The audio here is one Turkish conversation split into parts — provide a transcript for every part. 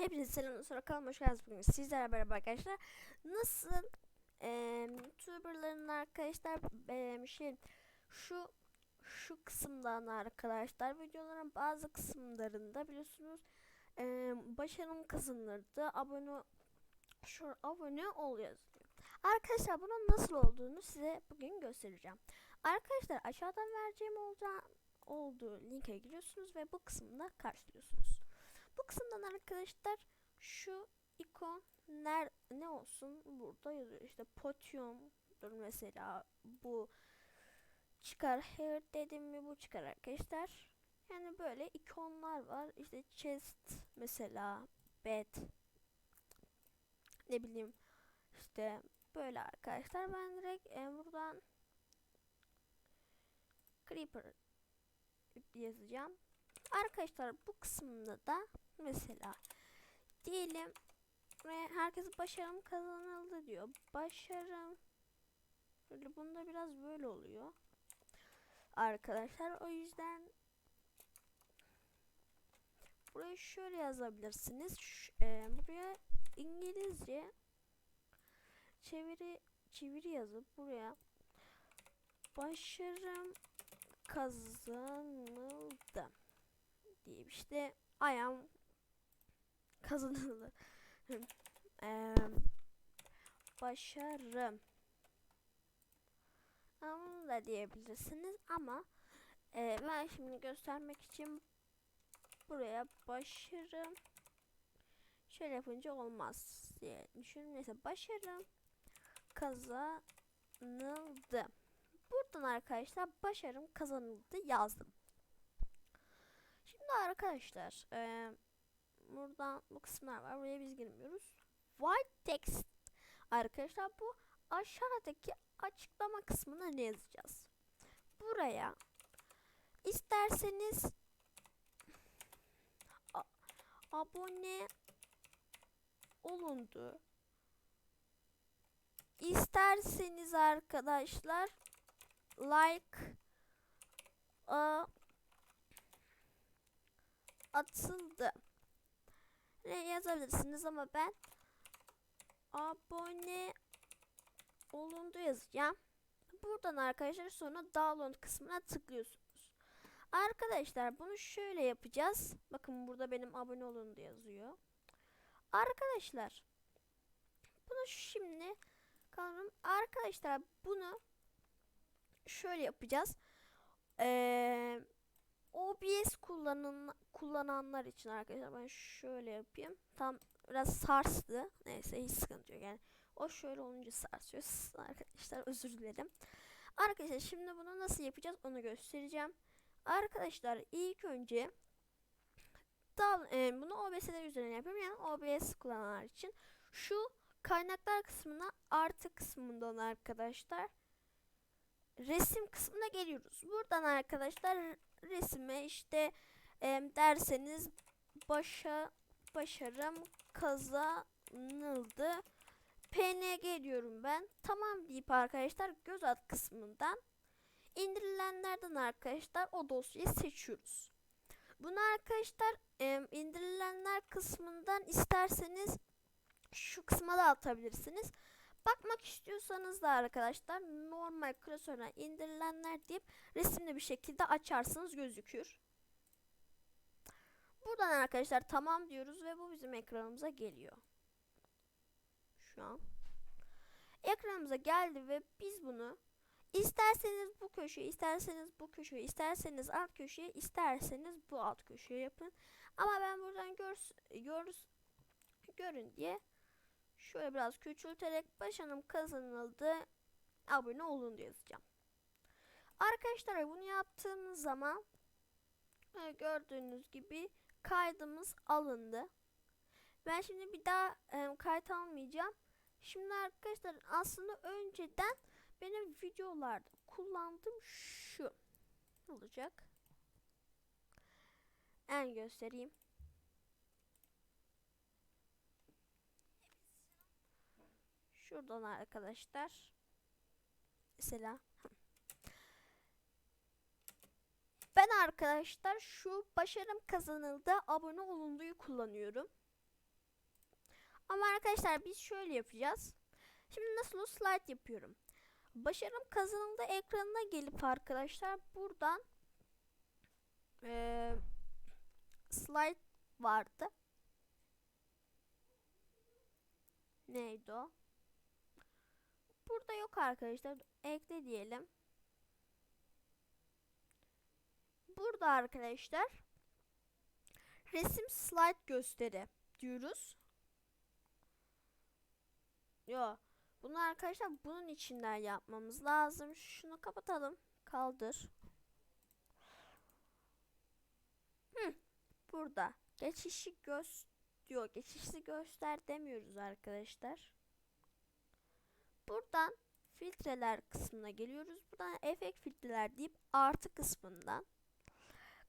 Hepinize selam sonra kanalıma hoş geldiniz bugün sizlerle beraber arkadaşlar nasıl e, youtuberların arkadaşlar e, şey şu şu kısımdan arkadaşlar videoların bazı kısımlarında biliyorsunuz e, başarım kazanırdı abone şu abone ol yazıyor. Arkadaşlar bunun nasıl olduğunu size bugün göstereceğim. Arkadaşlar aşağıdan vereceğim olacağı olduğu linke giriyorsunuz ve bu kısımda karşılıyorsunuz. Kısımdan arkadaşlar şu ikon ner ne olsun? Burada yazıyor işte potiumdur mesela. Bu çıkar hair dedim mi? Bu çıkar arkadaşlar. Yani böyle ikonlar var. İşte chest mesela bed ne bileyim işte böyle arkadaşlar. Ben direkt e, buradan creeper yazacağım. Arkadaşlar bu kısımda da mesela diyelim ve herkes başarım kazanıldı diyor. Başarım böyle bunda biraz böyle oluyor. Arkadaşlar o yüzden buraya şöyle yazabilirsiniz. Ş e, buraya İngilizce çeviri çeviri yazıp buraya başarım kazanıldı diye işte ayağım kazanıldı. Eee başarım ama da diyebilirsiniz ama e, ben şimdi göstermek için buraya başarım şöyle yapınca olmaz diye düşünün. Neyse başarım kazanıldı. Buradan arkadaşlar başarım kazanıldı yazdım. Şimdi arkadaşlar e, buradan bu kısımlar var. Buraya biz girmiyoruz. White text arkadaşlar bu aşağıdaki açıklama kısmına ne yazacağız? Buraya isterseniz abone olundu. İsterseniz arkadaşlar like atıldı. Ne yazabilirsiniz ama ben abone olundu yazacağım. Buradan arkadaşlar sonra download kısmına tıklıyorsunuz. Arkadaşlar bunu şöyle yapacağız. Bakın burada benim abone olundu yazıyor. Arkadaşlar bunu şimdi kalın arkadaşlar bunu şöyle yapacağız. Ee, OBS kullanın, kullananlar için arkadaşlar ben şöyle yapayım. Tam biraz sarstı. Neyse hiç sıkıntı yok yani. O şöyle olunca sarsıyor. Arkadaşlar özür dilerim. Arkadaşlar şimdi bunu nasıl yapacağız onu göstereceğim. Arkadaşlar ilk önce dal, e, bunu OBS'ler üzerine yapıyorum. Yani OBS kullananlar için. Şu kaynaklar kısmına artı kısmından arkadaşlar resim kısmına geliyoruz. Buradan arkadaşlar resime işte e, derseniz başa başarım kazanıldı. PNG diyorum ben. Tamam deyip arkadaşlar göz at kısmından indirilenlerden arkadaşlar o dosyayı seçiyoruz. Bunu arkadaşlar e, indirilenler kısmından isterseniz şu kısma da atabilirsiniz. Bakmak istiyorsanız da arkadaşlar normal klasörden indirilenler deyip resimli bir şekilde açarsınız gözükür. Buradan arkadaşlar tamam diyoruz ve bu bizim ekranımıza geliyor. Şu an. Ekranımıza geldi ve biz bunu isterseniz bu köşeye, isterseniz bu köşeye, isterseniz alt köşeye, isterseniz bu alt köşeye yapın. Ama ben buradan gör, gör, görün diye şöyle biraz küçülterek başarım kazanıldı abone olun diye yazacağım. Arkadaşlar bunu yaptığımız zaman gördüğünüz gibi kaydımız alındı. Ben şimdi bir daha e, kayıt almayacağım. Şimdi arkadaşlar aslında önceden benim videolarda kullandığım şu olacak. En göstereyim. Şuradan arkadaşlar. Mesela ben arkadaşlar şu başarım kazanıldı abone olunduğu kullanıyorum. Ama arkadaşlar biz şöyle yapacağız. Şimdi nasıl o slide yapıyorum. Başarım kazanıldı ekranına gelip arkadaşlar buradan eee, slide vardı. Neydi o? Burada yok arkadaşlar. Ekle diyelim. Burada arkadaşlar resim slide gösteri diyoruz. Yo. Bunu arkadaşlar bunun içinden yapmamız lazım. Şunu kapatalım. Kaldır. Hı, burada. Geçişi göz diyor. Geçişi göster demiyoruz arkadaşlar. Buradan filtreler kısmına geliyoruz. Buradan efekt filtreler deyip artı kısmından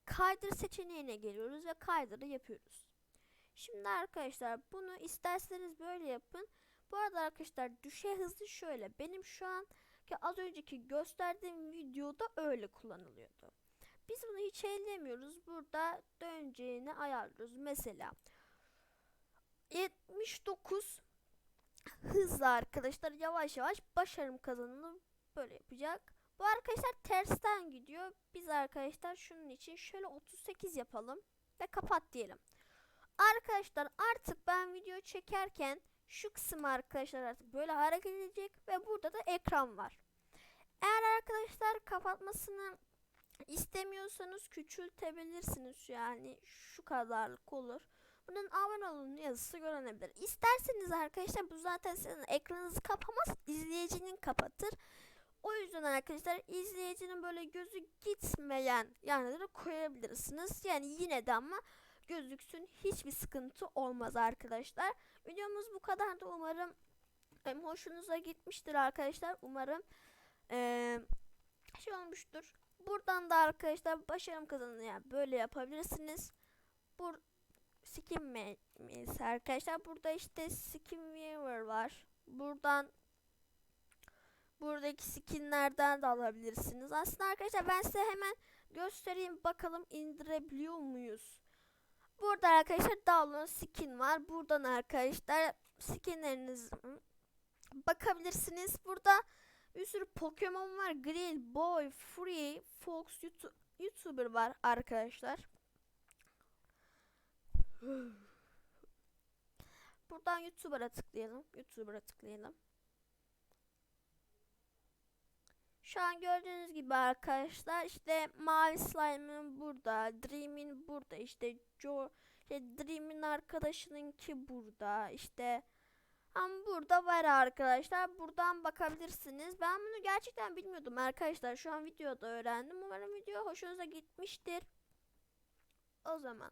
kaydır seçeneğine geliyoruz ve kaydırı yapıyoruz. Şimdi arkadaşlar bunu isterseniz böyle yapın. Bu arada arkadaşlar düşey hızı şöyle. Benim şu an ki az önceki gösterdiğim videoda öyle kullanılıyordu. Biz bunu hiç ellemiyoruz. Burada döneceğini ayarlıyoruz. Mesela 79 hızla arkadaşlar yavaş yavaş başarım kazanını böyle yapacak. Bu arkadaşlar tersten gidiyor. Biz arkadaşlar şunun için şöyle 38 yapalım ve kapat diyelim. Arkadaşlar artık ben video çekerken şu kısım arkadaşlar artık böyle hareket edecek ve burada da ekran var. Eğer arkadaşlar kapatmasını istemiyorsanız küçültebilirsiniz yani şu kadarlık olur. Bunun abone olun yazısı görünebilir. İsterseniz arkadaşlar bu zaten sizin ekranınızı kapamaz izleyicinin kapatır. O yüzden arkadaşlar izleyicinin böyle gözü gitmeyen yerlere koyabilirsiniz. Yani yine de ama gözüksün hiçbir sıkıntı olmaz arkadaşlar. Videomuz bu kadar da umarım em, hoşunuza gitmiştir arkadaşlar. Umarım eee şey olmuştur. Buradan da arkadaşlar başarım kazanın yani böyle yapabilirsiniz. Bu skin menüsü arkadaşlar. Burada işte skin viewer var. Buradan buradaki skinlerden de alabilirsiniz. Aslında arkadaşlar ben size hemen göstereyim bakalım indirebiliyor muyuz? Burada arkadaşlar download skin var. Buradan arkadaşlar skinleriniz bakabilirsiniz. Burada bir sürü Pokemon var. Grill, Boy, Free, Fox, YouTube, YouTuber var arkadaşlar. Buradan YouTuber'a tıklayalım. YouTuber'a tıklayalım. Şu an gördüğünüz gibi arkadaşlar işte Mavi Slime'ın burada, Dream'in burada, işte Joe, işte Dream'in arkadaşınınki burada, işte ama burada var arkadaşlar. Buradan bakabilirsiniz. Ben bunu gerçekten bilmiyordum arkadaşlar. Şu an videoda öğrendim. Umarım video hoşunuza gitmiştir. O zaman